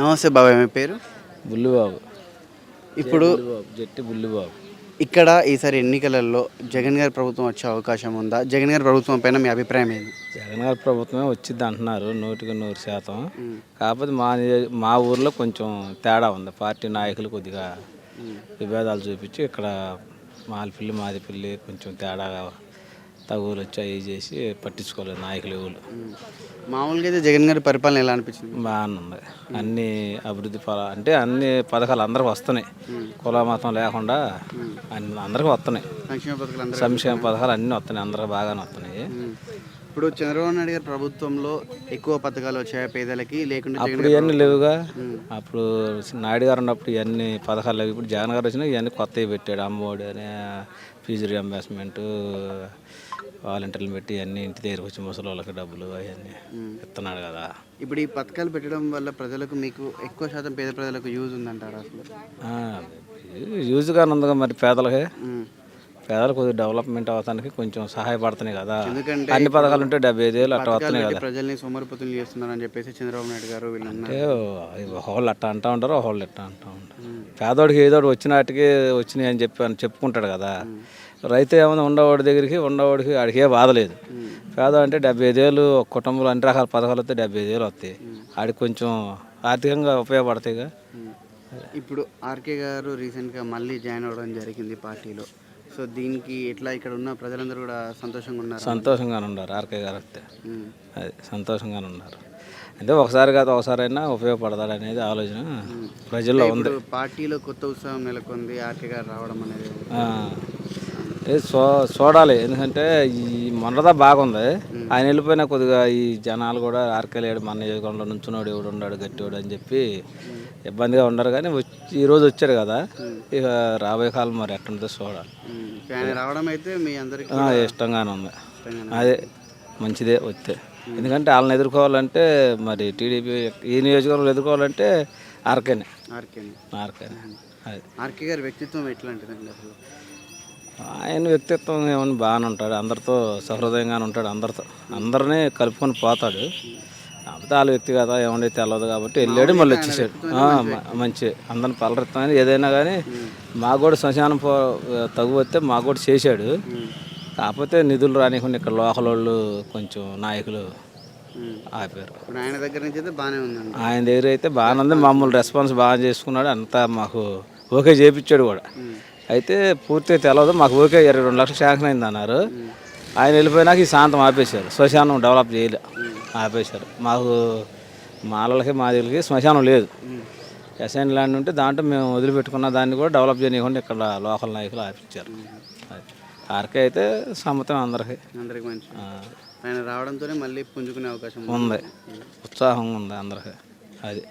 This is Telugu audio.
నమస్తే బాబాయ్ మీ పేరు? బుల్లిబాబు. ఇప్పుడు జట్టి బుల్లిబాబు. ఇక్కడ ఈసారి ఎన్నికలలో జగన్ గారి ప్రభుత్వం వచ్చే అవకాశం ఉందా? జగన్ గారి ప్రభుత్వం పైన మీ అభిప్రాయం ఏంది? జగన్ గారి ప్రభుత్వమే వచ్చింది అంటున్నారు నూటికి నూరు శాతం. కాకపోతే మా మా ఊర్లో కొంచెం తేడా ఉంది. పార్టీ నాయకులు కొద్దిగా విభేదాలు చూపించి ఇక్కడ మాలిపిల్లి మాదిపిల్లి కొంచెం తేడాగా తగులు వచ్చి అవి చేసి పట్టించుకోలేదు నాయకులు ఎవరు. మామూలుగా అయితే జగన్ గారి పరిపాలన ఎలా అనిపించింది? బాగానుంది అన్ని అభివృద్ధి ఫల అంటే అన్ని పథకాలు అందరికి వస్తున్నాయి. కుల మతం లేకుండా అన్ని అందరికి వస్తున్నాయి. సంక్షేమ పథకాలు అందరూ సంక్షేమ పథకాలు అన్నీ వస్తున్నాయి. అందరికి బాగానే వస్తున్నాయి. ఇప్పుడు చంద్రబాబు నాయుడు గారి ప్రభుత్వంలో ఎక్కువ పథకాలు వచ్చాయి పేదలకి? లేకుంటే అప్పుడు ఇవన్నీ లేవుగా. అప్పుడు నాయుడు గారు ఉన్నప్పుడు ఇవన్నీ పథకాలు లేవు. ఇప్పుడు జగన్ గారు వచ్చినా ఇవన్నీ కొత్తవి పెట్టాడు. అమ్మఒడి అని ఫీజు రియంబర్స్మెంట్ వాలంటీర్లు పెట్టి అన్ని ఇంటి దగ్గరికి వచ్చి ముసలి వాళ్ళకి డబ్బులు అవన్నీ ఇస్తున్నాడు కదా. ఇప్పుడు ఈ పథకాలు పెట్టడం వల్ల ప్రజలకు మీకు ఎక్కువ శాతం పేద ప్రజలకు యూజ్ ఉందంటారా అసలు? యూజ్గానే ఉందిగా మరి పేదలకి. పేదలు కొద్దిగా డెవలప్మెంట్ అవడానికి కొంచెం సహాయపడుతున్నాయి కదా. ఎందుకంటే అన్ని పథకాలు ఉంటే డెబ్బై ఐదు వేలు అట్లా వస్తున్నాయి కదా. ప్రజల్ని సోమరిపోతులు చేస్తున్నారని చెప్పేసి చంద్రబాబు నాయుడు గారు వీళ్ళు అన్నారు అంటే ఒకళ్ళు అట్ట అంటా ఉంటారు ఒకళ్ళు ఇట్ట అంటా ఉంటారు. పేదోడికి ఏదోటి వచ్చినాటికి వచ్చినాయి అని చెప్పి అని చెప్పుకుంటాడు కదా. రైతు ఏమైనా ఉండవాడి దగ్గరికి ఉండవాడికి ఆడికి ఏ బాధ లేదు. పేద అంటే డెబ్బై ఐదు వేలు ఒక కుటుంబంలో అన్ని రకాల పథకాలు వస్తే డెబ్బై ఐదు వేలు వస్తాయి. ఆడికి కొంచెం ఆర్థికంగా ఉపయోగపడతాయిగా. ఇప్పుడు ఆర్కే గారు రీసెంట్గా మళ్ళీ జాయిన్ అవ్వడం జరిగింది పార్టీలో. సో దీనికి ఎట్లా ఇక్కడ ఉన్న ప్రజలందరూ కూడా సంతోషంగా ఉన్నారు? సంతోషంగానే ఉన్నారు ఆర్కే గారు వస్తే. అది సంతోషంగానే ఉన్నారు. అంటే ఒకసారి కాదు ఒకసారి అయినా ఉపయోగపడతాడు అనేది ఆలోచన ప్రజల్లో ఉంది. పార్టీలో కొత్త ఉత్సాహం నెలకొంది ఆర్కే గారు రావడం అనేది. చూ చూడాలి ఎందుకంటే ఈ మొన్నదా బాగుంది. ఆయన వెళ్ళిపోయినా కొద్దిగా ఈ జనాలు కూడా ఆర్కెళ్ళాడు మన నియోజకవర్గంలో నుంచున్నాడు ఎవడు ఉన్నాడు గట్టివాడు అని చెప్పి ఇబ్బందిగా ఉండరు కానీ వచ్చి ఈ రోజు వచ్చారు కదా. ఇక రాబోయే కాలం మరి ఎట్టుంటుందో చూడాలి. ఆయన రావడం అయితే మీ అందరికీ ఆ, ఇష్టంగానే ఉంది. అదే మంచిదే వస్తే. ఎందుకంటే వాళ్ళని ఎదుర్కోవాలంటే మరి టీడీపీ ఈ నియోజకవర్గంలో ఎదుర్కోవాలంటే ఆర్కేనే. ఆర్కేని. ఆర్కేనే. అది. ఆర్కే గారి వ్యక్తిత్వం ఎట్లాంటిదండి అసలు? ఆయన వ్యక్తిత్వం ఏమని బాగానే ఉంటాడు. అందరితో సహృదయంగానే ఉంటాడు. అందరితో అందరినీ కలుపుకొని పోతాడు. వాళ్ళ వ్యక్తి కదా ఏమండే తెలియదు కాబట్టి వెళ్ళాడు మళ్ళీ వచ్చేసాడు. మంచి అందరిని పలరెత్తామని ఏదైనా కానీ మాకు కూడా శ్మశానం పో తగు వస్తే మాకు కూడా చేశాడు. కాకపోతే నిధులు రానికుండా ఇక్కడ లోకల్ వాళ్ళు కొంచెం నాయకులు. ఆపారు. ఆయన దగ్గర నుంచి అయితే బాగానే ఉందండి. ఆయన దగ్గర అయితే బాగానే ఉంది. మమ్మల్ని రెస్పాన్స్ బాగా చేసుకున్నాడు. అంతా మాకు ఓకే చేపించాడు కూడా. అయితే పూర్తిగా తెలియదు మాకు ఓకే ఇరవై రెండు లక్షలు శాంక్షన్ అయింది అన్నారు. ఆయన వెళ్ళిపోయినాక ఈ శాంతం ఆపేశారు. శ్మశానం డెవలప్ చేయలే. ఆపేశారు. మాకు మాలలకి మాదిలకి శ్మశానం లేదు. ఎస్ఎన్ ల్యాండ్ ఉంటే దాంట్లో మేము వదిలిపెట్టుకున్న దాన్ని కూడా డెవలప్ చేయనివ్వకుండా ఇక్కడ లోకల్ నాయకులు ఆపించారు. ఆర్కే అయితే సమ్మతం అందరికీ. అందరికి మంచి ఆయన రావడంతోనే మళ్ళీ పుంజుకునే అవకాశం ఉంది. ఉంది. ఉత్సాహం ఉంది అందరికీ. అది.